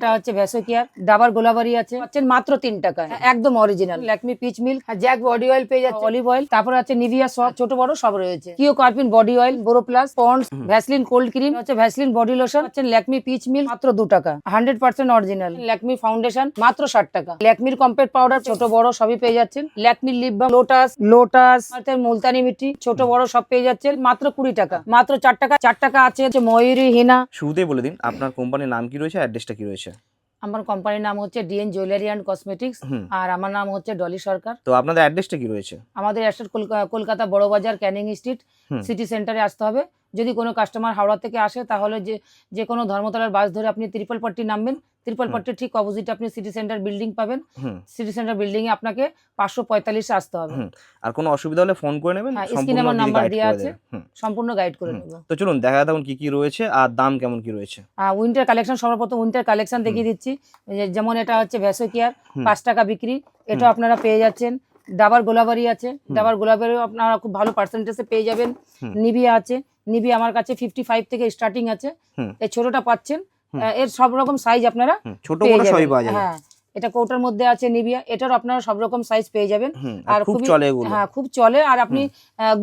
এটা হচ্ছে ভ্যাসোকিয়ার ডাবার গোলাবারি আছে। পাচ্ছেন মাত্র তিন টাকায়। একদম অরিজিনাল ল্যাকমি পিচ মিল্ক জ্যাক বডি অয়েল পেয়ে যাচ্ছে অলিভ অয়েল তারপর আছে নিভিয়া সব ছোট বড় সব রয়েছে। Keo Karpin body oil BoroPlus Pond's Vaseline cold cream হচ্ছে ভ্যাসলিন বডি লোশন হচ্ছে ল্যাকমি পিচ মিল্ক মাত্র দু টাকা। Hundred percent original Lakme foundation মাত্র ষাট টাকা। ল্যাকমির কম্পেক্ট পাউডার ছোট বড় সবই পেয়ে যাচ্ছেন। ল্যাকমির lip balm Lotus Lotus Multani mitti ছোট বড় সব পেয়ে যাচ্ছেন মাত্র কুড়ি টাকা। মাত্র চার টাকা চার টাকা আছে হচ্ছে ময়ূরী হিনা। শুরুতেই বলে দিন আপনার কোম্পানির নাম কি রয়েছে অ্যাড্রেসটা কি রয়েছে? আমার কোম্পানির নাম হচ্ছে ডিএন জুয়েলারি অ্যান্ড কসমেটিক্স আর আমার নাম হচ্ছে ডলি সরকার। তো আপনাদের অ্যাড্রেসটা কি রয়েছে? আমাদের অ্যাড্রেস কলকাতা বড় বাজার ক্যানিং স্ট্রিট সিটি সেন্টারে আসতে হবে। যদি কোনো কাস্টমার হাওড়া থেকে আসে তাহলে যে যে কোনো ধর্মতলার বাস ধরে আপনি ত্রিপল পট্টি নামবেন। ত্রিপল পট্টির ঠিক অপোজিট আপনি সিটি সেন্টার বিল্ডিং পাবেন। সিটি সেন্টার বিল্ডিং এ আপনাকে পাঁচশো পঁয়তাল্লিশে আসতে হবে। আর কোনো অসুবিধা হলে ফোন করে নেবেন। হ্যাঁ, স্ক্রিনে আমার নাম্বার দেওয়া আছে। সম্পূর্ণ গাইড করে। নেব তো চলুন দেখা দেখুন কি কি রয়েছে আর দাম কেমন কি রয়েছে। উইন্টার কালেকশন সর্বপ্রথম উইন্টার কালেকশন দেখিয়ে দিচ্ছি। যেমন এটা হচ্ছে ভ্যাসোকিয়ার হুম। পাঁচ টাকা বিক্রি। এটা আপনারা পেয়ে যাচ্ছেন। ডাবার গোলাবারি আছে। ডাবার গোলাবারি আপনারা খুব ভালো পার্সেন্টেজে পেয়ে যাবেন। নিবিয়া আছে। নিবিয়া আমার কাছে ফিফটি ফাইভ থেকে স্টার্টিং আছে। এই ছোটটা পাচ্ছেন। এর সব রকম সাইজ আপনারা ছোট বড় সবই পাওয়া যাবে। হ্যাঁ এটা কৌটার মধ্যে আছে নিবিয়া। এটার আপনারা সব রকম সাইজ পেয়ে যাবেন। আর খুব চলে এগুলো। হ্যাঁ খুব চলে। আর আপনি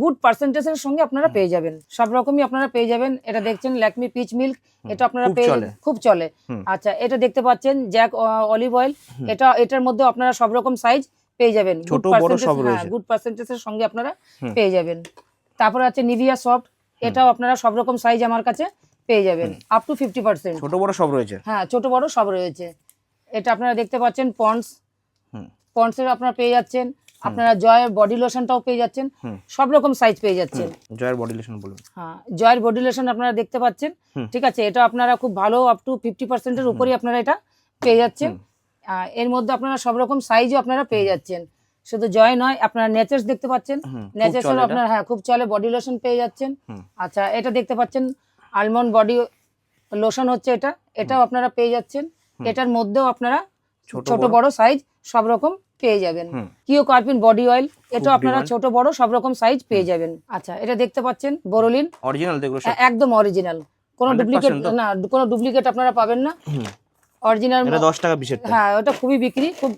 গুড পার্সেন্টেজের সঙ্গে আপনারা পেয়ে যাবেন। সব রকমই আপনারা পেয়ে যাবেন। এটা দেখছেন ল্যাকমি পিচ মিল্ক এটা আপনারা পেয়ে। খুব চলে। আচ্ছা এটা দেখতে পাচ্ছেন জ্যাক অলিভ অয়েল এটা এটার মধ্যে আপনারা সব রকম সাইজ পেয়ে যাবেন। ছোট বড় সব রয়েছে। গুড পার্সেন্টেজের সঙ্গে আপনারা পেয়ে যাবেন। তারপর আছে নিভিয়া সফট এটাও আপনারা সব রকম সাইজ আমার কাছে পেয়ে যাবেন। আপ টু ফিফটি পার্সেন্ট ছোট বড় সব রয়েছে? হ্যাঁ ছোট বড় সব রয়েছে। এটা আপনারা দেখতে পাচ্ছেন পন্ডস হুম। পন্ডসের আপনারা পেয়ে যাচ্ছেন। আপনারা জয়ের বডি লোশনটাও পেয়ে যাচ্ছেন। সব রকম সাইজ পেয়ে যাচ্ছেন। জয়ের বডি লোশন বলুন। হ্যাঁ জয়ের বডি লোশন আপনারা দেখতে পাচ্ছেন। ঠিক আছে এটা আপনারা খুব ভালো আপ টু ফিফটি পার্সেন্টের উপরই আপনারা এটা পেয়ে যাচ্ছেন। এর মধ্যে আপনারা সব রকম সাইজও আপনারা পেয়ে যাচ্ছেন। শুধু জয় নয় আপনারা নেচার্স দেখতে পাচ্ছেন। নেচার্সের আপনার হ্যাঁ খুব চলে বডি লোশন পেয়ে যাচ্ছেন। আচ্ছা এটা দেখতে পাচ্ছেন আলমন্ড বডি লোশন হচ্ছে এটা। এটাও আপনারা পেয়ে যাচ্ছেন। এটার মধ্যেও আপনারা ছোট বড়। সাইজ সব রকম পেয়ে যাবেন। কিও কার্পিন বডি অয়েল এটাও আপনারা ছোট বড় সব রকম সাইজ পেয়ে যাবেন। আচ্ছা এটা দেখতে পাচ্ছেন বোরোলিন অরিজিনাল সব। একদম অরিজিনাল কোনো ডুপ্লিকেট না কোনো ডুপ্লিকেট আপনারা পাবেন না। অরিজিনাল এটা দশ টাকা পিসের হ্যাঁ ওটা খুবই বিক্রি খুব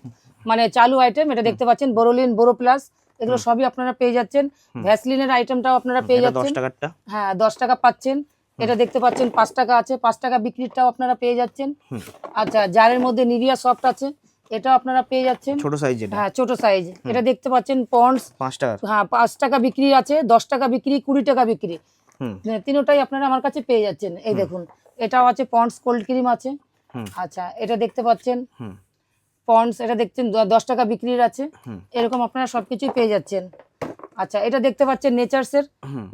মানে চালু আইটেম এটা দেখতে পাচ্ছেন বোরোলিন বোরো প্লাস এগুলো সবই আপনারা পেয়ে যাচ্ছেন। ভ্যাসলিনের আইটেমটাও আপনারা পেয়ে যাচ্ছেন। হ্যাঁ দশ টাকা পাচ্ছেন। এটা দেখতে পাচ্ছেন পাঁচ টাকা আছে পাঁচ টাকা বিক্রিটাও আপনারা পেয়ে যাচ্ছেন। আচ্ছা জারের মধ্যে নিভিয়া সফট আছে এটাও আপনারা পেয়ে যাচ্ছেন। ছোট সাইজ হ্যাঁ ছোট সাইজ এটা দেখতে পাচ্ছেন পন্ডস পাঁচ টাকার? হ্যাঁ পাঁচ টাকা বিক্রি আছে দশ টাকা বিক্রি কুড়ি টাকা বিক্রি। হুম। তিনোটাই আপনারা আমার কাছে পেয়ে যাচ্ছেন। এই দেখুন এটাও আছে পন্ডস কোল্ড ক্রিম আছে। আচ্ছা এটা দেখতে পাচ্ছেন। পন্ডস এটা দেখছেন দশ টাকা বিক্রির আছে। এরকম আপনারা সবকিছুই পেয়ে যাচ্ছেন। আচ্ছা এটা দেখতে পাচ্ছেন নেচার্সের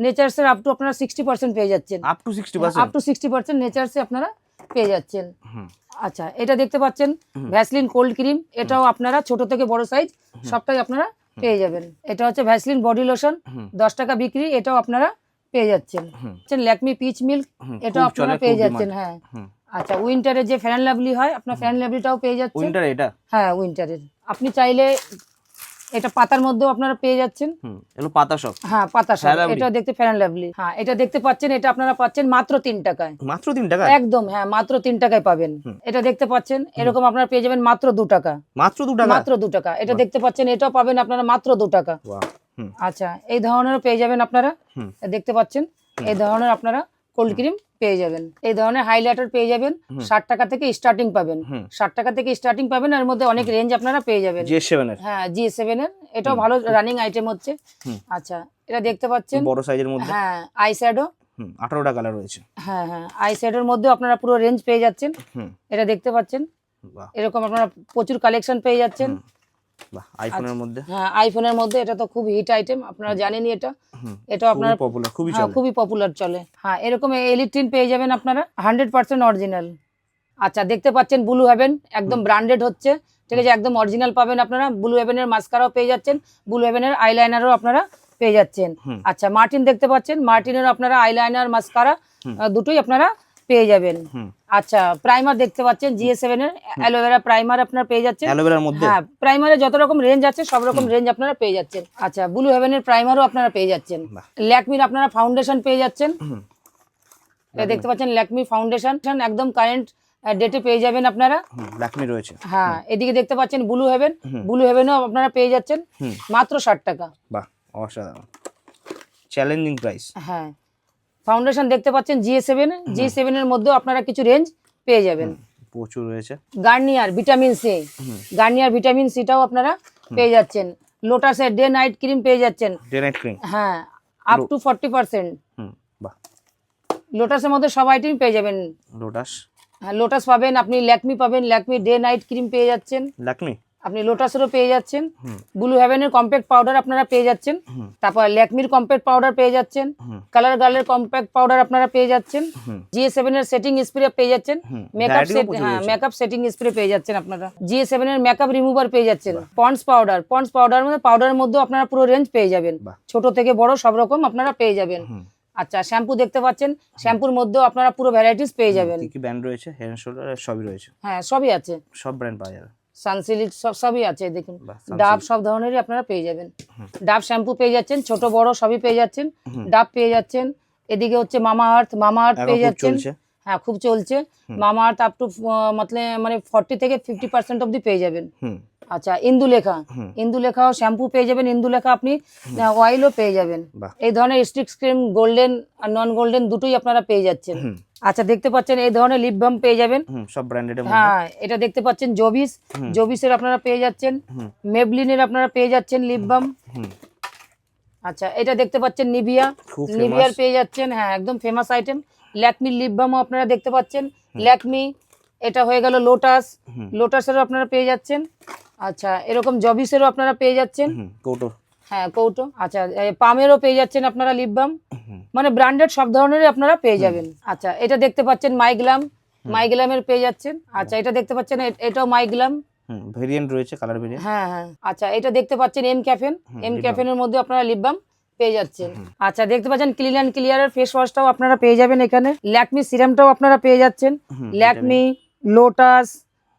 নেচার্সের আপ টু আপনারা সিক্সটি পার্সেন্ট পেয়ে যাচ্ছেন। Up to sixty up to sixty percent নেচার্সে আপনারা পেয়ে যাচ্ছেন। আচ্ছা এটা দেখতে পাচ্ছেন ভ্যাসলিন কোল্ড ক্রিম এটাও আপনারা ছোট থেকে বড় সাইজ সবটাই আপনারা পেয়ে যাবেন। এটা হচ্ছে ভ্যাসলিন বডি লোশন দশ টাকা বিক্রি এটাও আপনারা পেয়ে যাচ্ছেন। ল্যাকমি পিচ মিল্ক এটাও আপনারা পেয়ে যাচ্ছেন হ্যাঁ। আচ্ছা উইন্টারে যে ফ্যান লাভলি হয় আপনার ফ্যান লাভলিটাও পেয়ে যাচ্ছেন। উইন্টার এটা? হ্যাঁ উইন্টারের আপনি চাইলে এটা পাতার মধ্যেও আপনারা পেয়ে যাচ্ছেন। হুম এগুলো পাতা সব? হ্যাঁ পাতা Fan এটা দেখতে ফ্যান লাভলি হ্যাঁ এটা দেখতে পাচ্ছেন এটা আপনারা পাচ্ছেন মাত্র তিন টাকায়। মাত্র তিন টাকা একদম হ্যাঁ মাত্র তিন টাকায় পাবেন। এটা দেখতে পাচ্ছেন এরকম আপনারা পেয়ে যাবেন মাত্র দু টাকা। মাত্র দু টাকা মাত্র দু টাকা। এটা দেখতে পাচ্ছেন এটাও পাবেন আপনারা মাত্র দু টাকা। আচ্ছা এই ধরনেরও পেয়ে যাবেন আপনারা। দেখতে পাচ্ছেন এই ধরনের আপনারা কোল্ড ক্রিম পেয়ে যাবেন। এই ধরনের হাইলাইটার পেয়ে যাবেন ষাট টাকা থেকে স্টার্টিং পাবেন। ষাট টাকা থেকে স্টার্টিং পাবেন এর মধ্যে অনেক রেঞ্জ আপনারা পেয়ে যাবেন। জি সেভেন হ্যাঁ জি সেভেন এর। এটাও ভালো রানিং আইটেম হচ্ছে। আচ্ছা এটা দেখতে পাচ্ছেন। বড় সাইজের মধ্যে? হ্যাঁ আই শ্যাডো আঠারোটা কালার রয়েছে। হ্যাঁ হ্যাঁ আই শ্যাডোর মধ্যেও আপনারা পুরো রেঞ্জ পেয়ে যাচ্ছেন। এটা দেখতে পাচ্ছেন। এরকম আপনারা প্রচুর কালেকশন পেয়ে যাচ্ছেন। আইফোনের মধ্যে? হ্যাঁ আইফোনের মধ্যে এটা তো খুব হিট আইটেম আপনারা জানেনই এটা। এটাও আপনারা পপুলার খুবই হ্যাঁ, চলে। খুবই পপুলার চলে। হ্যাঁ এরকম এলিটিন পেয়ে যাবেন আপনারা হান্ড্রেড পার্সেন্ট অরিজিনাল আচ্ছা দেখতে পাচ্ছেন ব্লু হেভেন একদম ব্র্যান্ডেড হচ্ছে। ঠিক আছে একদম অরিজিনাল পাবেন আপনারা। ব্লু হেভেনের মাস্কারাও পেয়ে যাচ্ছেন। ব্লু হেভেনের আইলাইনারও আপনারা পেয়ে যাচ্ছেন। আচ্ছা মার্টিন দেখতে পাচ্ছেন। মার্টিনের আপনারা আইলাইনার মাস্কারা দুটোই আপনারা পেয়ে যাবেন। আচ্ছা প্রাইমার দেখতে পাচ্ছেন জিএস সেভেন এর অ্যালোভেরা প্রাইমার আপনার পেয়ে যাচ্ছেন। অ্যালোভেরার মধ্যে? হ্যাঁ প্রাইমারে যত রকম রেঞ্জ আছে সব রকম রেঞ্জ আপনারা পেয়ে যাচ্ছেন। আচ্ছা ব্লু হেভেনের প্রাইমারও আপনারা পেয়ে যাচ্ছেন। ল্যাকমির আপনারা ফাউন্ডেশন পেয়ে যাচ্ছেন। দেখতে পাচ্ছেন ল্যাকমি ফাউন্ডেশন একদম কারেন্ট ডেটে পেয়ে যাবেন আপনারা। ল্যাকমি রয়েছে। হ্যাঁ এদিকে দেখতে পাচ্ছেন ব্লু হেভেন ব্লু হেভেনও আপনারা পেয়ে যাচ্ছেন মাত্র ষাট টাকা। বাহ অসাধারণ। চ্যালেঞ্জিং প্রাইস হ্যাঁ। ফাউন্ডেশন দেখতে পাচ্ছেন জি সেভেন জি সেভেনের মধ্যেও আপনারা কিছু রেঞ্জ পেয়ে যাবেন। প্রচুর রয়েছে। Garnier vitamin C Garnier vitamin সিটাও আপনারা পেয়ে যাচ্ছেন। লোটাসের ডে নাইট ক্রিম পেয়ে যাচ্ছেন। ডে নাইট ক্রিম হ্যাঁ up to forty percent hmm বাহ। লোটাসের মধ্যে সব আইটেম পেয়ে যাবেন। লোটাস হ্যাঁ লোটাস পাবেন আপনি ল্যাকমি পাবেন। ল্যাকমি ডে নাইট ক্রিম পেয়ে যাচ্ছেন। ল্যাকমি আপনি লোটাসেরও পেয়ে যাচ্ছেন। ব্লু হেভেনের কম্প্যাক্ট পাউডার আপনারা পেয়ে যাচ্ছেন। তারপর ল্যাকমির কম্প্যাক্ট পাউডার পেয়ে যাচ্ছেন। কালার গার্লের কম্প্যাক্ট পাউডার আপনারা পেয়ে যাচ্ছেন। জিএ সেভেন এর সেটিং স্প্রে পেয়ে যাচ্ছেন। মেকআপ সেট হ্যাঁ মেকআপ সেটিং স্প্রে পেয়ে যাচ্ছেন আপনারা। জিএ সেভেন এর মেকআপ রিমুভার পেয়ে যাচ্ছেন। পন্ডস পাউডার পন্ডস পাউডার মধ্যে পাউডারের মধ্যেও আপনারা পুরো রেঞ্জ পেয়ে যাবেন। ছোট থেকে বড় সব রকম আপনারা পেয়ে যাবেন। আচ্ছা শ্যাম্পু দেখতে পাচ্ছেন। শ্যাম্পুর মধ্যেও আপনারা পুরো ভ্যারাইটিস পেয়ে যাবেন। কি কি ব্র্যান্ড রয়েছে? হেড এন্ড শোল্ডার সবই রয়েছে। হ্যাঁ সবই আছে। সব ব্র্যান্ড পাওয়া যাবে। সানসিল্ক সব সবই আছে দেখুন। ডাব সব ধরনেরই আপনারা পেয়ে যাবেন। ডাব শ্যাম্পু পেয়ে যাচ্ছেন ছোট বড় সবই পেয়ে যাচ্ছেন। ডাব পেয়ে যাচ্ছেন। এদিকে হচ্ছে মামা আর্থ মামা আর্থ পেয়ে যাচ্ছেন। হ্যাঁ খুব চলছে। মামা আর্থ আপ টু মানে ফর্টি থেকে ফিফটি পার্সেন্ট অব্দি পেয়ে যাবেন। আচ্ছা ইন্দুলেখা। ইন্দুলেখাও শ্যাম্পু পেয়ে যাবেন ইন্দুলেখা আপনি অয়েলও পেয়ে যাবেন। এই ধরনের স্টিক ক্রিম গোল্ডেন আর নন গোল্ডেন দুটোই আপনারা পেয়ে যাচ্ছেন। আচ্ছা দেখতে পাচ্ছেন এই ধরনের লিপ বাম পেয়ে যাবেন। সব ব্র্যান্ডেড হ্যাঁ এটা দেখতে পাচ্ছেন জবিস। জবিসের আপনারা পেয়ে যাচ্ছেন। মেবলিনের আপনারা পেয়ে যাচ্ছেন লিপ বাম আচ্ছা এটা দেখতে পাচ্ছেন নিভিয়া নিভিয়ার পেয়ে যাচ্ছেন হ্যাঁ একদম ফেমাস আইটেম ল্যাকমি লিপ বামও আপনারা দেখতে পাচ্ছেন। ল্যাকমি এটা হয়ে গেল লোটাস লোটাসেরও আপনারা পেয়ে যাচ্ছেন। আচ্ছা এরকম জবিসেরও আপনারা পেয়ে যাচ্ছেন। কৌটো। হ্যাঁ কৌটো। আচ্ছা পামেরও পেয়ে যাচ্ছেন আপনারা লিপ বাম মানে ব্র্যান্ডেড সব ধরনেরই আপনারা পেয়ে যাবেন। আচ্ছা এটা দেখতে পাচ্ছেন মাইগ্লাম মাইগ্লামের পেয়ে যাচ্ছেন। আচ্ছা এটা দেখতে পাচ্ছেন এটাও মাইগ্লাম ভেরিয়েন্ট রয়েছে কালার ভেরিয়েন্ট হ্যাঁ হ্যাঁ। আচ্ছা এটা দেখতে পাচ্ছেন এম ক্যাফেন এম ক্যাফেনের মধ্যে আপনারা লিপ বাম পেয়ে যাচ্ছেন। আচ্ছা দেখতে পাচ্ছেন ক্লিন অ্যান্ড ক্লিয়ারের ফেস ওয়াশটাও আপনারা পেয়ে যাবেন এখানে। ল্যাকমি সিরামটাও আপনারা পেয়ে যাচ্ছেন। ল্যাকমি লোটাস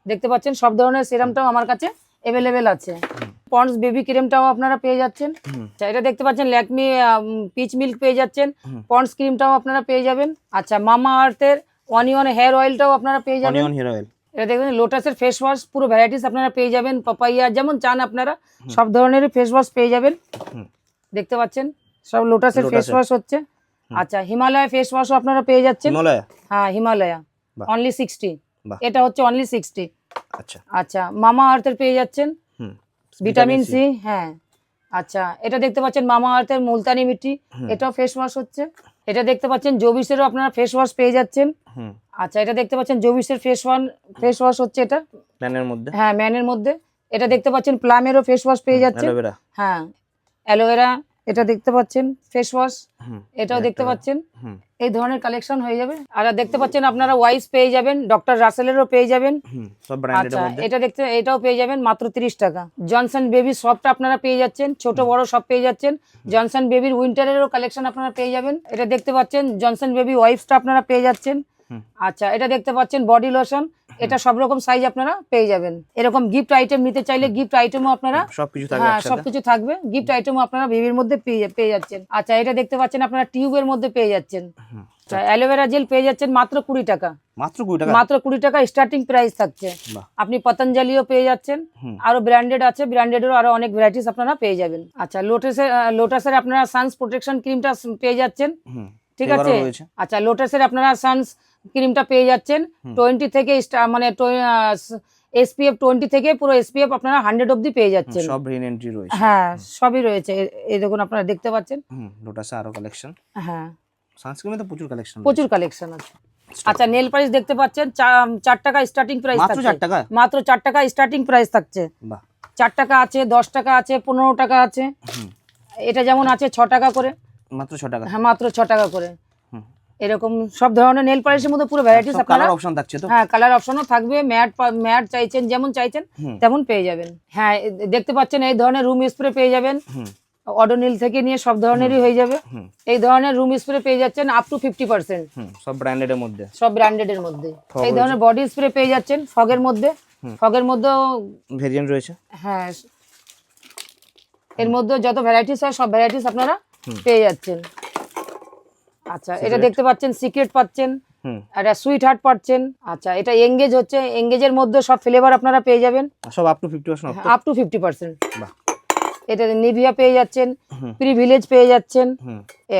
দেখতে পাচ্ছেন সব ধরনের সিরামটাও আমার কাছে অ্যাভেলেবেল আছে। পন্ডস বেবি ক্রিমটাও আপনারা পেয়ে যাচ্ছেন। আচ্ছা এটা দেখতে পাচ্ছেন ল্যাকমি পিচ মিল্ক পেয়ে যাচ্ছেন। পন্ডস ক্রিমটাও আপনারা পেয়ে যাবেন। আচ্ছা মামা আর্থের অনিয়ন হেয়ার অয়েলটাও আপনারা পেয়ে যাবেন। অনিয়ন হেয়ার অয়েল এটা দেখবেন লোটাসের ফেস ওয়াশ পুরো ভ্যারাইটিস আপনারা পেয়ে যাবেন। পাপাইয়া যেমন চান আপনারা সব ধরনেরই ফেস ওয়াশ পেয়ে যাবেন। দেখতে পাচ্ছেন? সব লোটাসের ফেস ওয়াশ হচ্ছে। আচ্ছা হিমালয় ফেস ওয়াশও আপনারা পেয়ে যাচ্ছেন। হিমালয়া? হ্যাঁ হিমালয়া। Only sixty. এটা হচ্ছে অনলি সিক্সটি আচ্ছা। আচ্ছা মামা আর্থের পেয়ে যাচ্ছেন। ভিটামিন সি হ্যাঁ। আচ্ছা এটা দেখতে পাচ্ছেন মামা আর্থের মুলতানি মিটি এটাও ফেস ওয়াশ হচ্ছে। এটা দেখতে পাচ্ছেন জবিসেরও আপনারা ফেস ওয়াশ পেয়ে যাচ্ছেন। হুম। আচ্ছা এটা দেখতে পাচ্ছেন জবিসের ফেস ওয়ান ফেস ওয়াশ হচ্ছে এটা। প্ল্যানের মধ্যে? হ্যাঁ ম্যানের মধ্যে। এটা দেখতে পাচ্ছেন প্লামেরও ফেস ওয়াশ পেয়ে অ্যালোভেরা। হ্যাঁ অ্যালোভেরা এটা দেখতে পাচ্ছেন ফেস ওয়াশ এটাও দেখতে পাচ্ছেন। এই ধরনের কালেকশন হয়ে যাবে। আর দেখতে পাচ্ছেন আপনারা ওয়াইস পেয়ে যাবেন ডক্টর রাসেলেরও পেয়ে যাবেন। আচ্ছা মধ্যে। এটা দেখতে এটাও পেয়ে যাবেন মাত্র তিরিশ টাকা। জনসন বেবি সবটা আপনারা পেয়ে যাচ্ছেন ছোট বড় সব পেয়ে যাচ্ছেন। জনসন বেবির উইন্টারেরও কালেকশন আপনারা পেয়ে যাবেন। এটা দেখতে পাচ্ছেন জনসন বেবি ওয়াইফসটা আপনারা পেয়ে যাচ্ছেন। আচ্ছা এটা দেখতে পাচ্ছেন বডি লোশন এটা সব রকম সাইজ আপনারা পেয়ে যাবেন। এরকম গিফট আইটেম নিতে চাইলে গিফট আইটেমও আপনারা সবকিছু থাকবে হ্যাঁ সবকিছু থাকবে। গিফট আইটেমও আপনারা বেবির মধ্যে পেয়ে যাচ্ছেন। আচ্ছা এটা দেখতে পাচ্ছেন আপনারা টিউবের মধ্যে পেয়ে যাচ্ছেন। হুম। আচ্ছা অ্যালোভেরা জেল পেয়ে যাচ্ছেন মাত্র কুড়ি টাকা। মাত্র কুড়ি টাকা? মাত্র কুড়ি টাকা স্টার্টিং প্রাইস থাকছে। আপনি পতঞ্জলিও পেয়ে যাচ্ছেন। আরও ব্র্যান্ডেড আছে ব্র্যান্ডেডেরও আরও অনেক ভ্যারাইটিস আপনারা পেয়ে যাবেন। আচ্ছা লোটাসের লোটাসের আপনারা সানস প্রোটেকশন ক্রিমটা পেয়ে যাচ্ছেন। ঠিক আছে? আচ্ছা লোটাসের আপনারা সানস ক্রিমটা পেয়ে যাচ্ছেন। টোয়েন্টি থেকে মানে এসপিএফ টোয়েন্টি থেকে পুরো এসপিএফ আপনারা হান্ড্রেড অব্দি পেয়ে যাচ্ছেন। সব ভেরিয়েন্টই রয়েছে। হ্যাঁ সবই রয়েছে। এই দেখুন আপনারা দেখতে পাচ্ছেন। লোটাসে আরও কালেকশন হ্যাঁ। সানস্ক্রিনে তো প্রচুর কালেকশন প্রচুর কালেকশন আছে। আচ্ছা নেল পালিশ দেখতে পাচ্ছেন চার টাকা স্টার্টিং প্রাইস মাত্র চার টাকা? মাত্র চার টাকা স্টার্টিং প্রাইস থাকছে। বাহ। চার টাকা আছে দশ টাকা আছে পনেরো টাকা আছে। এটা যেমন আছে ছ টাকা করে। মাত্র ছ টাকা। হ্যাঁ মাত্র ছ টাকা করে। এরকম সব ধরনের নেল পালিশের মধ্যে পুরো ভ্যারাইটিস কালার অপশন থাকছে তো? হ্যাঁ কালার অপশনও থাকবে ম্যাট ম্যাট চাইছেন যেমন চাইছেন তেমন পেয়ে যাবেন। হ্যাঁ দেখতে পাচ্ছেন এই ধরনের রুম স্প্রে পেয়ে যাবেন। অডোনিল থেকে নিয়ে সব ধরনেরই হয়ে যাবে। এই ধরনের রুম স্প্রে পেয়ে যাচ্ছেন আপ টু ফিফটি পার্সেন্ট সব ব্র্যান্ডেডের মধ্যে। সব ব্র্যান্ডেড এর মধ্যে। এই ধরনের বডি স্প্রে পেয়ে যাচ্ছেন ফগের মধ্যে। ফগের মধ্যেও ভেরিয়েন্ট রয়েছে? হ্যাঁ এর মধ্যে যত ভ্যারাইটিস হয় সব ভ্যারাইটিস আপনারা পেয়ে যাচ্ছেন। আচ্ছা এটা দেখতে পাচ্ছেন সিক্রেট পাচ্ছেন একটা সুইট হার্ট পাচ্ছেন। আচ্ছা এটা এঙ্গেজ হচ্ছে এঙ্গেজের মধ্যে সব ফ্লেভার আপনারা পেয়ে যাবেন। সব up to fifty percent off up to fifty percent বাহ। এটা নিভিয়া পেয়ে যাচ্ছেন। প্রিভিলেজ পেয়ে যাচ্ছেন।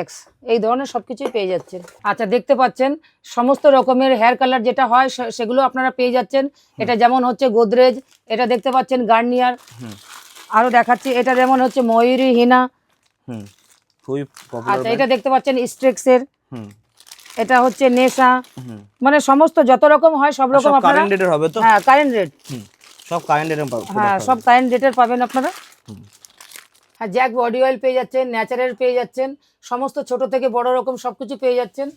এক্স এই ধরনের সবকিছুই পেয়ে যাচ্ছেন। আচ্ছা দেখতে পাচ্ছেন সমস্ত রকমের হেয়ার কালার যেটা হয় সেগুলো আপনারা পেয়ে যাচ্ছেন। এটা যেমন হচ্ছে গোদরেজ এটা দেখতে পাচ্ছেন গার্নিয়ার। হুম। আরও দেখাচ্ছি এটা যেমন হচ্ছে ময়ূরী হিনা। হুম। খুবই আচ্ছা এটা দেখতে পাচ্ছেন স্ট্রেক্সের হুম। এটা হচ্ছে নেশা মানে সমস্ত যত রকম হয় সব রকম আপনারা কারেন্ট রেটের হবে তো? হ্যাঁ কারেন্ট রেট সব কারেন্ট রেটের পাবেন হ্যাঁ সব কারেন্ট রেটের পাবেন আপনারা। হ্যাঁ জ্যাক বডি অয়েল পেয়ে যাচ্ছেন ন্যাচারাল পেয়ে যাচ্ছেন। সমস্ত ছোট থেকে বড় রকম সবকিছু পেয়ে যাচ্ছেন।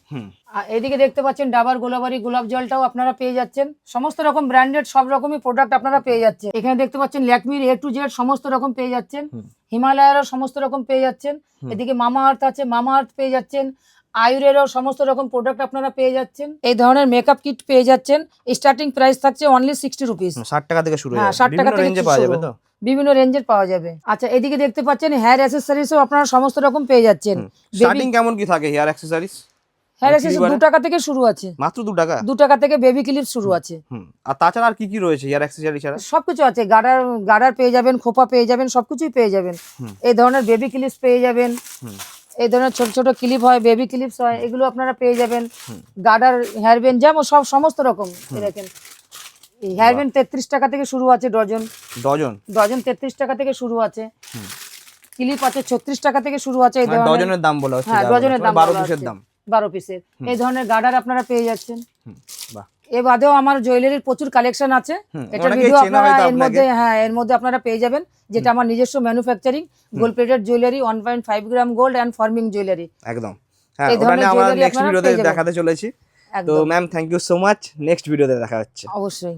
আর এদিকে দেখতে পাচ্ছেন ডাবার গোলাবারি গোলাপ জলটাও আপনারা পেয়ে যাচ্ছেন। সমস্ত রকম ব্র্যান্ডেড সব রকমই প্রোডাক্ট আপনারা পেয়ে যাচ্ছেন। এখানে দেখতে পাচ্ছেন ল্যাকমির এ টু জেড সমস্ত রকম পেয়ে যাচ্ছেন। হুম। হিমালয়ারও সমস্ত রকম পেয়ে যাচ্ছেন। এদিকে মামা আর্থ আছে মামা আর্থ পেয়ে যাচ্ছেন। আয়ুরেরও সমস্ত রকম প্রোডাক্ট আপনারা পেয়ে যাচ্ছেন। এই ধরনের মেকআপ কিট পেয়ে যাচ্ছেন। স্টার্টিং প্রাইস থাকছে অনলি সিক্সটি রুপিস ষাট টাকা থেকে শুরু হয়ে 60 টাকা থেকে পাওয়া যাবে তো? বিভিন্ন রেঞ্জের পাওয়া যাবে। আচ্ছা এদিকে দেখতে পাচ্ছেন হেয়ার অ্যাসেসরিজও আপনারা সমস্ত রকম পেয়ে যাচ্ছেন। স্টার্টিং কেমন কি থাকে হেয়ার অ্যাক্সেসরিজ হেয়ার? টাকা থেকে শুরু আছে। মাত্র টাকা? টাকা থেকে বেবি ক্লিপ শুরু আছে। আর তাছাড়া আর কি কি রয়েছে হেয়ার অ্যাক্সেসরি ছাড়া? সবকিছু আছে। গাডার গাডার পেয়ে যাবেন খোপা পেয়ে যাবেন সবকিছুই পেয়ে যাবেন। এই ধরনের বেবি ক্লিপস পেয়ে যাবেন। এই ধরনের ছোট ছোট ক্লিপ হয় বেবি ক্লিপস হয় এগুলো আপনারা পেয়ে যাবেন। গাডার হেয়ার ব্যান্ড যেমন সব সমস্ত রকম এই দেখেন। হেয়ার ব্যান্ড তেত্রিশ টাকা থেকে শুরু আছে ডজন। ডজন? ডজন তেত্রিশ টাকা থেকে শুরু আছে। ক্লিপ আছে ছত্রিশ টাকা থেকে শুরু আছে এই মানে ধরনের। ডজনের দাম বলা হচ্ছে হ্যাঁ ডজনের দাম মানে বারো পিসের দাম। বারো পিসের। এই ধরনের গার্ডার আপনারা পেয়ে যাচ্ছেন। বাহ। এ বাদেও আমার জুয়েলারির প্রচুর কালেকশন আছে। এটা ভিডিও আপনারা এর মধ্যে হ্যাঁ এর মধ্যে আপনারা পেয়ে যাবেন যেটা আমার নিজস্ব manufacturing gold plated jewellery one point five gram gold and forming jewellery একদম। হ্যাঁ এই ধরনের আমরা নেক্সট ভিডিওতে দেখাতে চলেছি। তো ma'am thank you so much next ভিডিওতে দেখা হচ্ছে। অবশ্যই।